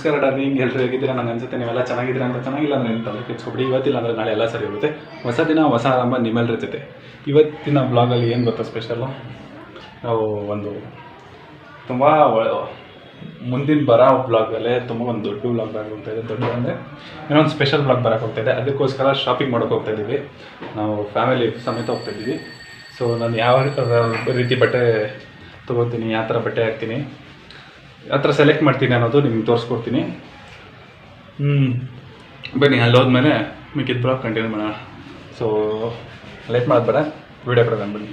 ನಮಸ್ಕಾರ ಡಾರ್ಲಿಂಗ್ ಎಲ್ಲರೂ ಹೇಗಿದ್ದೀರಾ? ನಂಗೆ ಅನ್ಸುತ್ತೆ ನೀವೆಲ್ಲ ಚೆನ್ನಾಗಿದ್ದೀರಾ ಅಂತ. ಚೆನ್ನಾಗಿಲ್ಲ ಅಂದರೆ ತಲೆ ಕೆಡ್ಸ್ಕೊಬಿಡಿ ಇವತ್ತಿಲ್ಲ ಅಂದರೆ ನಾಳೆ ಎಲ್ಲ ಸರಿ ಹೋಗುತ್ತೆ. ಹೊಸ ದಿನ, ಹೊಸ ಆರಂಭ ನಿಮ್ಮೆಲ್ಲರ ಜೊತೆ. ಇವತ್ತಿನ ಬ್ಲಾಗಲ್ಲಿ ಏನು ಗೊತ್ತಾ ಸ್ಪೆಷಲ್ಲು? ನಾವು ಒಂದು ತುಂಬ ಮುಂದಿನ ಬರೋ ಬ್ಲಾಗಲ್ಲೇ ತುಂಬ ಒಂದು ದೊಡ್ಡ ಬ್ಲಾಗ್ ಬರೋಕೆ ಹೋಗ್ತಾ ಇದೆ. ದೊಡ್ಡ ಅಂದರೆ ಒಂದು ಸ್ಪೆಷಲ್ ಬ್ಲಾಗ್ ಬರೋಕೆ ಹೋಗ್ತಾ ಇದೆ. ಅದಕ್ಕೋಸ್ಕರ ಶಾಪಿಂಗ್ ಮಾಡೋಕೆ ಹೋಗ್ತಾ ಇದ್ದೀವಿ ನಾವು ಫ್ಯಾಮಿಲಿ ಸಮೇತ ಹೋಗ್ತಾ ಇದ್ದೀವಿ ಸೊ, ನಾನು ಯಾವ ರೀತಿ ಬಟ್ಟೆ ತೊಗೋತೀನಿ, ಯಾವ ಥರ ಬಟ್ಟೆ ಹಾಕ್ತೀನಿ ಯಾವ ಥರ ಸೆಲೆಕ್ಟ್ ಮಾಡ್ತೀನಿ ಅನ್ನೋದು ನಿಮ್ಗೆ ತೋರಿಸ್ಕೊಡ್ತೀನಿ. ಹ್ಞೂ ಬನ್ನಿ ಅಲ್ಲಿ ಹೋದ್ಮೇಲೆ ಮಿಕ್ಕಿದ ಬ್ಲಾಗ್ ಕಂಟಿನ್ಯೂ ಮಾಡೋಣ. ಸೊ ಲೇಟ್ ಮಾಡೋದು ಬೇಡ ವೀಡಿಯೋ ಕಡೆ ಬನ್ನಿ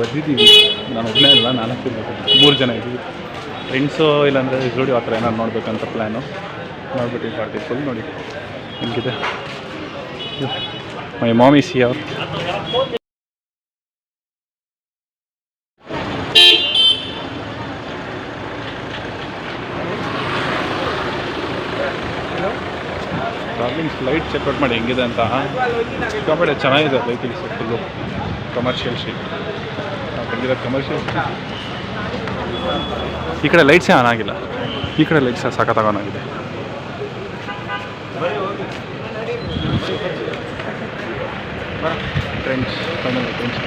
ಬಂದಿದ್ದೀವಿ. ನಾನು ಒಬ್ಬನೇ ಇಲ್ಲ ನಾಲ್ಕು ಮೂರು ಜನ ಇದ್ದೀವಿ. ಫ್ರೆಂಡ್ಸು ಇಲ್ಲಾಂದರೆ ಜೋಡಿ ಆ ಥರ ಏನಾದ್ರು ನೋಡಬೇಕಂತ ಪ್ಲ್ಯಾನು ನೋಡ್ಬಿಟ್ಟು ಮಾಡ್ತೀವಿ ಫುಲ್ ನೋಡಿ. ಹೆಂಗಿದೆ? ಮೈ ಮಾಮಿ ಸಿ ಅವ್ರು ಟ್ರಾವೆಲಿಂಗ್ ಲೈಟ್ ಚೆಕ್ಔಟ್ ಮಾಡಿ ಹೆಂಗಿದೆ ಅಂತ ಸಿಕ್ಕಾಪಟ್ಟೆ ಚೆನ್ನಾಗಿದೆ ವೆಹಿಕಲ್ಸ್ ಫುಲ್ಲು ಕಮರ್ಷಿಯಲ್ ಶೀಟ್ ಈ ಕಡೆ ಲೈಟ್ಸೇ ಆನ್ ಆಗಿಲ್ಲ. ಈ ಕಡೆ ಲೈಟ್ಸ್ ಸಖತ್ತಾಗಿ ಆನ್ ಆಗಿದೆ. ಟ್ರೆಂಡ್ಸ್ ಟ್ರೆಂಡ್ಸ್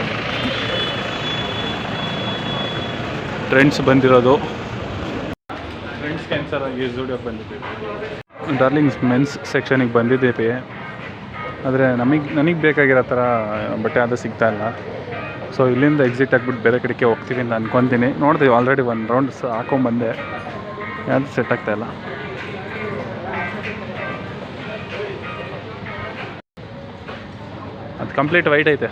ಟ್ರೆಂಡ್ಸ್ ಬಂದಿರೋದು. ಫ್ರೆಂಡ್ಸ್ ಕ್ಯಾನ್ಸರ್ ಆಗಿ ಬಂದಿದ್ದೀವಿ ಡಾರ್ಲಿಂಗ್ಸ್ ಮೆನ್ಸ್ ಸೆಕ್ಷನಿಗೆ ಬಂದಿದ್ದೀವಿ ಆದರೆ ನಮಗೆ ನನಗೆ ಬೇಕಾಗಿರೋ ಥರ ಬಟ್ಟೆ ಅದು ಸಿಗ್ತಾ ಇಲ್ಲ. ಸೊ ಇಲ್ಲಿಂದ ಎಕ್ಸಿಟ್ ಆಗಿಬಿಟ್ಟು ಬೇರೆ ಕಡೆಗೆ ಹೋಗ್ತೀವಿ ಅಂತ ಅನ್ಕೊತೀನಿ. ನೋಡ್ತೀವಿ ಆಲ್ರೆಡಿ ಒಂದು ರೌಂಡ್ಸ್ ಹಾಕೊಂಬಂದೆ ಯಾವುದು ಸೆಟ್ ಆಗ್ತಾ ಇಲ್ಲ. ಅದು ಕಂಪ್ಲೀಟ್ ವೈಟ್ ಐತೆ.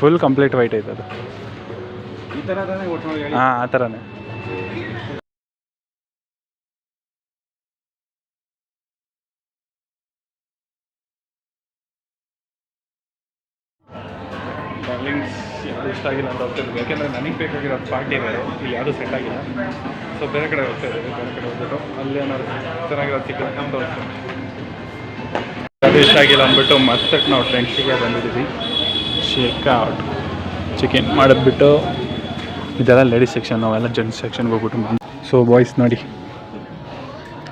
ಫುಲ್ ಕಂಪ್ಲೀಟ್ ವೈಟ್ ಐತೆ ಅದು. ಹಾಂ ಆ ಥರನೇ ಇಷ್ಟ ಆಗಿಲ್ಲ ಅಂತ ಹೋಗ್ತಾ ಇದ್ದೀವಿ ಯಾಕೆಂದರೆ ನನಗೆ ಬೇಕಾಗಿರೋ ಪಾರ್ಟಿ ವೇರು ಇಲ್ಲಿ ಯಾವುದೂ ಸೆಟ್ ಆಗಿಲ್ಲ. ಸೊ ಬೇರೆ ಕಡೆ ಹೋಗ್ತಾ ಇದ್ದೀವಿ ಬೇರೆ ಕಡೆ ಹೋಗ್ಬಿಟ್ಟು ಅಲ್ಲಿ ಏನಾದ್ರು ಚೆನ್ನಾಗಿರೋದು ಸಿಕ್ಕರೆ ಅಂತ ಅದು ಇಷ್ಟ ಆಗಿಲ್ಲ ಅಂದ್ಬಿಟ್ಟು ಮತ್ತೆ ನಾವು ಫ್ರೆಂಡ್ಸಿಗೆ ಬಂದಿದ್ದೀವಿ. ಶೇಕ್ ಔಟ್ ಚಿಕನ್ ಮಾಡಿದ್ಬಿಟ್ಟು ಇದೆಲ್ಲ ಲೇಡೀಸ್ ಸೆಕ್ಷನ್ ನಾವೆಲ್ಲ ಜೆಂಟ್ಸ್ ಸೆಕ್ಷನ್ಗೆ ಹೋಗ್ಬಿಟ್ಟು ಸೊ ಬಾಯ್ಸ್ ನೋಡಿ,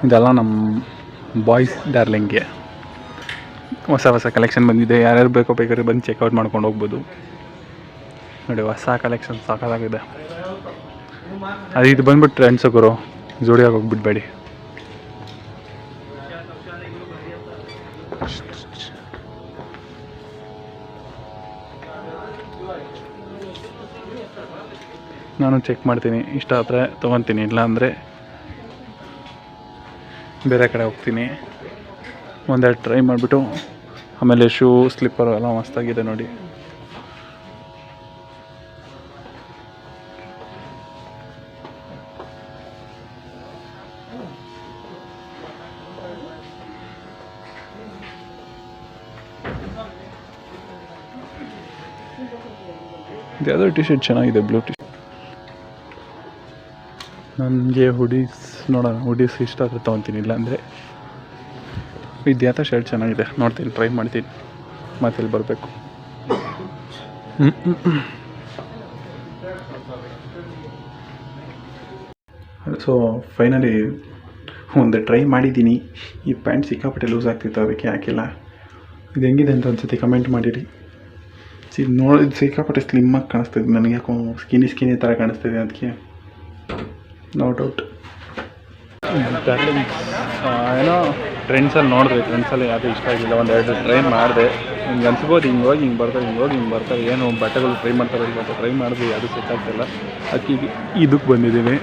ಇದೆಲ್ಲ ನಮ್ಮ ಬಾಯ್ಸ್ ಡಾರ್ಲಿಂಗ್ಗೆ ಹೊಸ ಹೊಸ ಕಲೆಕ್ಷನ್ ಬಂದಿದೆ. ಯಾರ್ಯಾರು ಬೇಕೋ ಬೇಕಾದ್ರೆ ಬಂದು ಚೆಕ್ಔಟ್ ಮಾಡ್ಕೊಂಡು ಹೋಗ್ಬೋದು. ನೋಡಿ, ಹೊಸ ಕಲೆಕ್ಷನ್ ಸಾಕಾಗಿದೆ ಅದು ಇದು ಬಂದ್ಬಿಟ್ಟು ಟ್ರೆಂಡ್ಸ್ ಗುರು. ಜೋಡಿಯಾಗಿ ಹೋಗ್ಬಿಡ್ಬೇಡಿ. ನಾನು ಚೆಕ್ ಮಾಡ್ತೀನಿ. ಇಷ್ಟ ಆದರೆ ತೊಗೊತೀನಿ. ಇಲ್ಲಾಂದರೆ ಬೇರೆ ಕಡೆ ಹೋಗ್ತೀನಿ. ಒಂದೆರಡು ಟ್ರೈ ಮಾಡಿಬಿಟ್ಟು. ಆಮೇಲೆ ಶೂ ಸ್ಲಿಪ್ಪರ್ ಎಲ್ಲ ಮಸ್ತಾಗಿದೆ ನೋಡಿ. ಇದು ಯಾವುದೋ ಟಿ ಶರ್ಟ್ ಚೆನ್ನಾಗಿದೆ ಬ್ಲೂ ಟಿ ನನಗೆ ಹುಡೀಸ್ ನೋಡೋಣ. ಹುಡೀಸ್ ಇಷ್ಟ ಆದರೆ ತೊಗೊತೀನಿ, ಇಲ್ಲಾಂದರೆ ಇದು ಯಾತ ಶರ್ಟ್ ಚೆನ್ನಾಗಿದೆ. ನೋಡ್ತೀನಿ ಟ್ರೈ ಮಾಡ್ತೀನಿ. ಮತ್ತೆ ಇಲ್ಲಿ ಬರಬೇಕು? ಸೊ ಫೈನಲಿ ಒಂದು ಟ್ರೈ ಮಾಡಿದ್ದೀನಿ. ಈ ಪ್ಯಾಂಟ್ ಸಿಕ್ಕಾಪಟ್ಟೆ ಲೂಸ್ ಆಗ್ತಿತ್ತು, ಅದಕ್ಕೆ ಹಾಕಿಲ್ಲ. ಇದು ಹೆಂಗಿದೆ ಅಂತ ಒಂದ್ಸತಿ ಕಮೆಂಟ್ ಮಾಡಿರಿ. ಸಿ ನೋಡಿ ಸಿಕ್ಕಾಪಟ್ಟೆ ಸ್ಲಿಮ್ಮಾಗಿ ಕಾಣಿಸ್ತಿದೆ ನನಗೆ ಯಾಕೋ ಸ್ಕಿನಿ ಸ್ಕಿನಿ ಥರ ಕಾಣಿಸ್ತಿದೆ ಅದಕ್ಕೆ. ನೋ ಡೌಟ್ ಏನೋ ಟ್ರೆಂಡ್ಸಲ್ಲಿ ನೋಡಿದೆ ಟ್ರೆಂಡ್ಸಲ್ಲಿ ಯಾವುದೂ ಇಷ್ಟ ಆಗಿಲ್ಲ ಒಂದು ಎರಡು ಟ್ರೈ ಮಾಡಿದೆ. ಹಿಂಗೆ ಅನ್ಸ್ಬೋದು ಹಿಂಗೆ ಹೋಗಿ ಹಿಂಗೆ ಬರ್ತಾರೆ ಹಿಂಗೆ ಹೋಗಿ ಹಿಂಗೆ ಬರ್ತಾರೆ ಏನು ಬಟ್ಟೆಗಳು ಟ್ರೈ ಮಾಡ್ತಾರೆ ಅಂತ ಟ್ರೈ ಮಾಡಿದ್ವಿ ಯಾವುದೂ ಸೆಟ್ ಆಗ್ತಿಲ್ಲ ಅದಕ್ಕೆ ಈಗ ಇದಕ್ಕೆ ಬಂದಿದ್ದೀವಿ.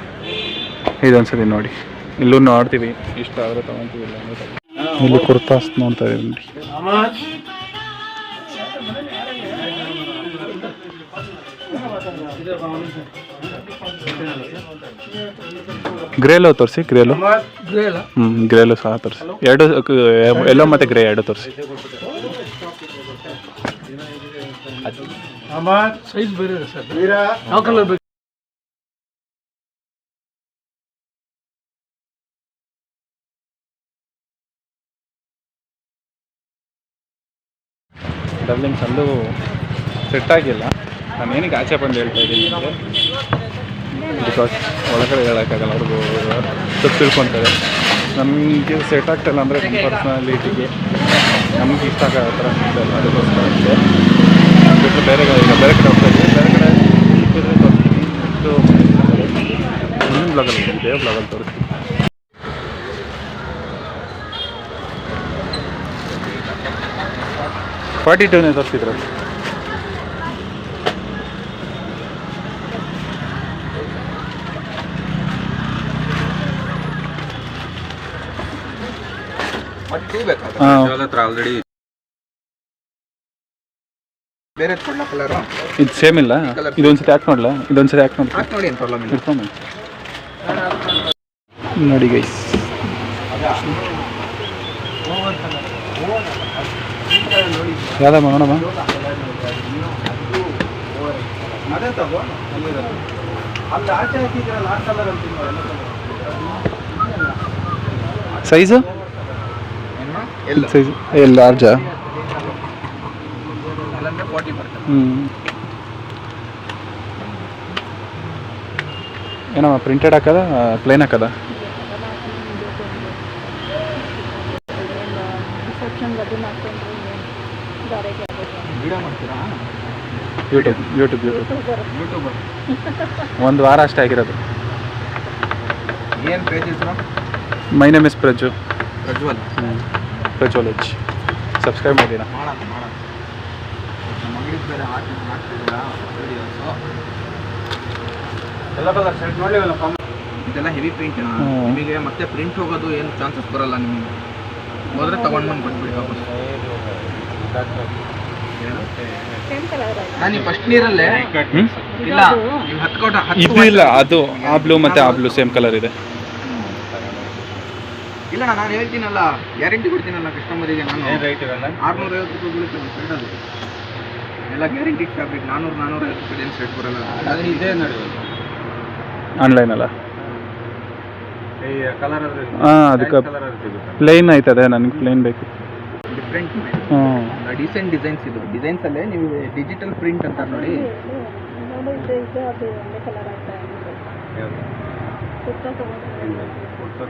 ಇದೊಂದ್ಸರಿ ನೋಡಿ. ಇಲ್ಲೂ ನೋಡ್ತೀವಿ ಇಷ್ಟ ಆದರೆ ತೊಗೊತೀವಿ ಇಲ್ಲ ಅಂದ್ರೆ ಇಲ್ಲಿ ಕುರ್ತಾಸ್ ನೋಡ್ತಾ ಇದ್ದೀವಿ ನೋಡಿ. ಗ್ರೇಲೋ ತೋರಿಸಿ ಗ್ರೇಲೋ. ಹ್ಞೂ ಗ್ರೇಲು ಸಹ ತೋರಿಸಿ. ಎರಡು ಎಲ್ಲೋ ಮತ್ತು ಗ್ರೇ ಎರಡು ತೋರಿಸಿ. ಸೈಜ್ ಬೇರೆ ಇದೆ ಸರ್. ಯಾವ ಕಲರ್ ಬೇಕು? ಡಬ್ಲಿಂಗ್ಸ್ ಅಂದು ಸೆಟ್ ಆಗಿಲ್ಲ. ನಾನು ಏನಕ್ಕೆ ಆಚೆ ಬಂದು ಹೇಳ್ತಾ ಇದ್ದೀನಿ ಬಿಕಾಸ್ ಒಳಗಡೆ ಹೇಳೋಕ್ಕಾಗಲ್ಲ ಅವ್ರಿಗೂ ತಪ್ಪು ತಿಳ್ಕೊತಾರೆ. ನಮಗೆ ಸೆಟ್ ಆಗ್ತಾಯಿಲ್ಲ ಅಂದರೆ ನಮ್ಮ ಪರ್ಸ್ನಾಲಿಟಿಗೆ ನಮ್ಗೆ ಇಷ್ಟ ಆಗೋ ಥರ ಸಿಗ್ತಾಯಿಲ್ಲ ಅದಕ್ಕೋಸ್ಕರ ಬಿಟ್ಟರೆ ಬೇರೆ ಕಡೆ ಈಗ ಬೇರೆ ಕಡೆ ಹೋಗ್ತಾ ಇದ್ದೀವಿ. ಬೇರೆ ಕಡೆ ಸಿಕ್ಕಿದ್ರೆ ತೋರಿಸ್ತೀನಿ ನೆಕ್ಸ್ಟು ಮುಂದಿನ ಬ್ಲಾಗಲ್ಲಿ ಇದೇ ಬ್ಲಾಗಲ್ಲಿ ತೋರಿಸ್ತೀನಿ. ಫಾರ್ಟಿ ಟೂನೇ ತೋರಿಸಿದ್ರು ಹಾಂ ಹತ್ರ ಆಲ್ರೆಡಿ ಬೇರೆ ಕೊಡ್ಲ ಕಲರ್ ಇದು ಸೇಮ್ ಇಲ್ಲ. ಇದೊಂದ್ಸತಿ ಹಾಕಿ ನೋಡ್ಲಾ? ಇದೊಂದ್ಸತಿ ಹಾಕಿ ನೋಡಿ ಹಾಕಿ ನೋಡಿ ಏನು ಪ್ರಾಬ್ಲಮ್ ಇಲ್ಲ. ಇಟ್ಕೊಂಬ ನೋಡಿ ಗೈಸ್ ಯಾವ್ದಮ್ಮ ನೋಡಮ್ಮ? ಅದೇ? ತಗೋ ಅಲ್ಲಿ ಆಚೆ ಹಾಕಿದ್ರಲ್ಲ ಆ ಕಲರ್ ಅಂತ ಸೈಜು ಸೈಜ್ ಎಲ್ಲ ಲಾರ್ಜಾ ಹ್ಞೂ ಏನಮ್ಮ ಪ್ರಿಂಟೆಡ್ ಹಾಕದ ಪ್ಲೇನ್ ಹಾಕದ? ಯೂಟ್ಯೂಬ್ ಯೂಟ್ಯೂಬ್ ಯೂಟ್ಯೂಬ್ ಯೂಟ್ಯೂಬರ್ ಒಂದು ವಾರ ಅಷ್ಟೇ ಆಗಿರೋದು. ಏನು page my name is Praju Prajwal. ಪ್ರಜ್ವಲೇಜ್. Subscribe ಮಾಡಿನ ಇದೆಲ್ಲ ಹೆವಿ ಪ್ರಿಂಟ್. ನಿಮಗೆ ಮತ್ತೆ ಪ್ರಿಂಟ್ ಹೋಗೋದು ಏನು ಚಾನ್ಸಸ್ ಬರಲ್ಲ ನಿಮಗೆ? ಹೋದ್ರೆ ತಗೊಂಡು ಬಂದು ಕೊಟ್ಬಿಡಿ ವಾಪಸ್. ನಾನು ಫಸ್ಟ್ ನೀರಲ್ಲೇ ಇಲ್ಲ ಇದು ಇಲ್ಲ ಅದು ಆ ಬ್ಲೂ ಮತ್ತೆ ಆ ಬ್ಲೂ ಸೇಮ್ ಕಲರ್ ಇದೆ. ಇಲ್ಲ ನಾನು ಹೇಳ್ತೀನಲ್ಲ ಗ್ಯಾರಂಟಿ ಕೊಡ್ತೀನಲ್ಲ ಕಸ್ಟಮರಿಗೆ ನಾನು. ಆರ್ನೂರ ಐವತ್ತು ರೂಪಾಯಿ ಬೀಳುತ್ತೆ ಒಂದು ಅದು. ಎಲ್ಲ ಗ್ಯಾರಂಟಿ ಫ್ಯಾಬ್ರಿಕ್ ನಾನ್ನೂರು ನಾನ್ನೂರ ಐವತ್ತು ರೂಪಾಯಿ ಏನು ಸೆಟ್ ಬರಲ್ಲ. ಅದು ಇದೇ ನೋಡಿ ಆನ್ಲೈನ್ ಅಲ್ಲ? ಕಲರ್ ಹಾಂ ಅದಕ್ಕೆ ಪ್ಲೇನ್ ಆಯ್ತದೆ ನನಗೆ ಪ್ಲೇನ್ ಬೇಕು. ಡಿಫ್ರೆಂಟ್ ಡಿಸೆಂಟ್ ಡಿಸೈನ್ಸ್ ಇದು. ಡಿಸೈನ್ಸ್ ಅಲ್ಲೇ ನೀವು ಡಿಜಿಟಲ್ ಪ್ರಿಂಟ್ ಅಂತ ನೋಡಿ. ಅದು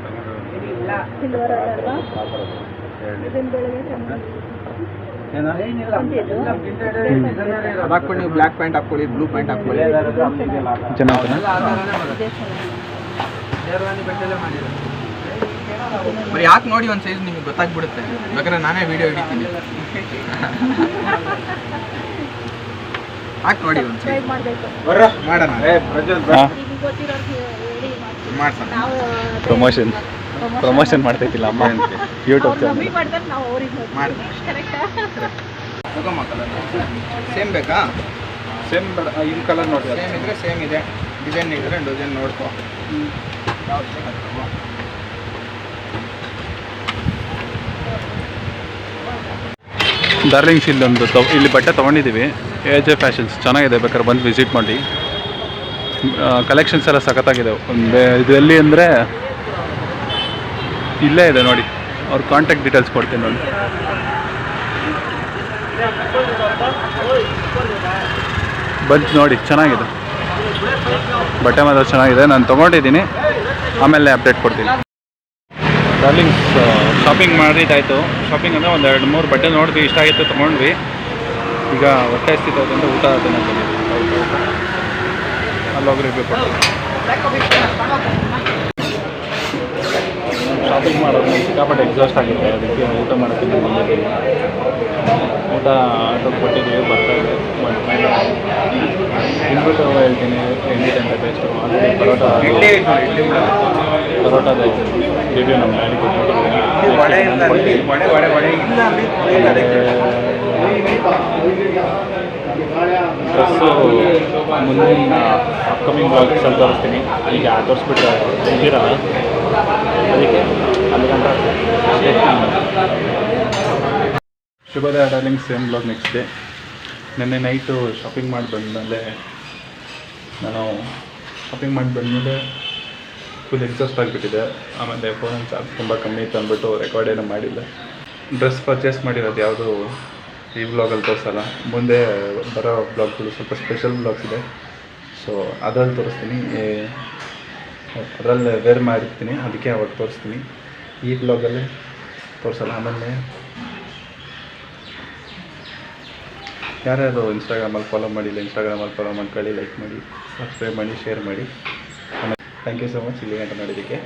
ಹಾಕ್ಕೊಂಡು ನೀವು ಬ್ಲ್ಯಾಕ್ ಪ್ಯಾಂಟ್ ಹಾಕೊಳ್ಳಿ ಬ್ಲೂ ಪ್ಯಾಂಟ್ ಹಾಕೊಳ್ಳಿ ಚೆನ್ನಾಗಿ ಬರೀ ಯಾಕೆ ನೋಡಿ ಒಂದು ಸೈಜ್ ನಿಮಗೆ ಗೊತ್ತಾಗ್ಬಿಡುತ್ತೆ? ಯಾಕಂದ್ರೆ ನಾನೇ ವಿಡಿಯೋ ಹಿಡಿತೀನಿ. ಹಾಕಿ ನೋಡಿ ಒಂದು ಸೈಜ್ ಮಾಡೋಣ. ಪ್ರಮೋಷನ್ ಪ್ರಮೋಷನ್ ಮಾಡ್ತೈತಿಲ್ಲ ಅಮ್ಮ. ಯೂಟ್ಯೂಬ್ ಚಾನಲ್ ಸೇಮ್ ಬೇಕಾ? ಸೇಮ್ ಇನ್ ಕಲರ್ ನೋಡಿ ಸೇಮ್ ಇದ್ರೆ ಸೇಮ್ ಇದೆ. ಡಿಸೈನ್ ಇದ್ರೆ ಡಿಸೈನ್ ನೋಡ್ಕೋ. ಡಾರ್ಲಿಂಗ್ಸ್ ಇಲ್ಲೊಂದು ತೊ ಇಲ್ಲಿ ಬಟ್ಟೆ ತೊಗೊಂಡಿದ್ದೀವಿ. ಎ ಜೆ ಫ್ಯಾಷನ್ಸ್ ಚೆನ್ನಾಗಿದೆ ಬೇಕಾದ್ರೆ ಬಂದು ವಿಸಿಟ್ ಮಾಡಿ. ಕಲೆಕ್ಷನ್ಸ್ ಎಲ್ಲ ಸಖತ್ತಾಗಿದೆ. ಒಂದು ಇದು ಎಲ್ಲಿ ಅಂದರೆ ಇಲ್ಲೇ ಇದೆ ನೋಡಿ. ಅವ್ರ ಕಾಂಟ್ಯಾಕ್ಟ್ ಡೀಟೇಲ್ಸ್ ಕೊಡ್ತೀನಿ ನೋಡಿ. ಬಂದು ನೋಡಿ, ಚೆನ್ನಾಗಿದೆ. ಬಟ್ಟೆ ಮಾತ್ರ ಚೆನ್ನಾಗಿದೆ. ನಾನು ತೊಗೊಂಡಿದ್ದೀನಿ. ಆಮೇಲೆ ಅಪ್ಡೇಟ್ ಕೊಡ್ತೀನಿ. ಡಾರ್ಲಿಂಗ್ಸ್ ಶಾಪಿಂಗ್ ಮಾಡಿದ್ದಾಯಿತು ಶಾಪಿಂಗ್ ಅಂದರೆ ಒಂದು ಎರಡು ಮೂರು ಬಟ್ಟೆ ನೋಡಿದ್ವಿ, ಇಷ್ಟ ಆಗಿತ್ತು ತೊಗೊಂಡ್ವಿ. ಈಗ ಹೊಟ್ಟೆ ಸ್ಥಿತಿ ಊಟ ತಿನ್ನಕ್ಕೆ ಅಲ್ಲಿ ಹೋಗಿ ರಿವ್ಯೂ ಶಾಪಿಂಗ್ ಮಾಡೋದು ಸಿಕ್ಕಾಪಟ್ಟೆ ಎಕ್ಸಾಸ್ಟ್ ಆಗಿದೆ. ಅದಕ್ಕೆ ಊಟ ಬಂದಿದ್ದೀವಿ ಊಟ ಆಟೋ ಕೊಟ್ಟಿದ್ದೀವಿ ಬರ್ತಾ ಇದೆ. ತಿನ್ಬಿಟ್ಟು ಹೇಳ್ತೀನಿ. ಎಣ್ಣೆ ಅಂತ ಟೇಸ್ಟು ಆಲ್ರೆಡಿ ಪರೋಟ ಪರೋಟದ ರಿವ್ಯೂ ನಮ್ಮ ಡ್ಯಾಡಿ ಡ್ರೆಸ್ಸು ಮುಂದಿನ ಅಪ್ಕಮಿಂಗ್ ಬ್ಲಾಗ್ಸಲ್ಲಿ ತೋರಿಸ್ತೀನಿ. ಈಗ ತೋರಿಸ್ಬಿಟ್ರೆ ಇದ್ದೀರಲ್ಲ ಅದಕ್ಕೆ ಅಲ್ಲಿ ಶುಭೋದಯ darling, same blog next day ನಿನ್ನೆ ನೈಟು ಶಾಪಿಂಗ್ ಮಾಡಿ ಬಂದಮೇಲೆ ನಾನು ಶಾಪಿಂಗ್ ಮಾಡಿ ಬಂದಮೇಲೆ ಫುಲ್ ಎಕ್ಸಾಸ್ಟ್ ಆಗಿಬಿಟ್ಟಿದೆ. ಆಮೇಲೆ ಫೋನ್ ಚಾರ್ಜ್ ತುಂಬ ಕಮ್ಮಿ ಇತ್ತು ಅಂದ್ಬಿಟ್ಟು ರೆಕಾರ್ಡ್ ಏನೂ ಮಾಡಿಲ್ಲ. ಡ್ರೆಸ್ ಪರ್ಚೇಸ್ ಮಾಡಿರೋದು ಯಾವುದು ಈ ಬ್ಲಾಗಲ್ಲಿ ತೋರಿಸಲ್ಲ. ಮುಂದೆ ಬರೋ ಬ್ಲಾಗ್ಗಳು ಸ್ವಲ್ಪ ಸ್ಪೆಷಲ್ ಬ್ಲಾಗ್ಸ್ ಇದೆ. ಸೊ ಅದರಲ್ಲಿ ತೋರಿಸ್ತೀನಿ. ಅದರಲ್ಲಿ ವೇರ್ ಮಾಡಿರ್ತೀನಿ. ಅದಕ್ಕೆ ಅವಾಗ ತೋರಿಸ್ತೀನಿ. ಈ ಬ್ಲಾಗಲ್ಲಿ ತೋರಿಸಲ್ಲ. ಆಮೇಲೆ ಯಾರ್ಯಾರು ಇನ್ಸ್ಟಾಗ್ರಾಮಲ್ಲಿ ಫಾಲೋ ಮಾಡಿಲ್ಲ ಇನ್ಸ್ಟಾಗ್ರಾಮಲ್ಲಿ ಫಾಲೋ ಮಾಡ್ಕೊಳ್ಳಿ ಲೈಕ್ ಮಾಡಿ ಸಬ್ಸ್ಕ್ರೈಬ್ ಮಾಡಿ ಶೇರ್ ಮಾಡಿ. ಥ್ಯಾಂಕ್ ಯು ಸೊ ಮಚ್ ಇಲ್ಲಿ ಅಂತ ನೋಡಿದ್ದಕ್ಕೆ.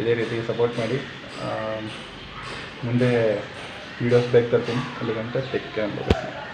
ಇದೇ ರೀತಿ ಸಪೋರ್ಟ್ ಮಾಡಿ. ಮುಂದೆ ವೀಡಿಯೋಸ್ ಬೇಕು ತರ್ತೀನಿ ಅಲ್ಲಿ ಗಂಟೆ ಟೆಕ್ ಕೇರ್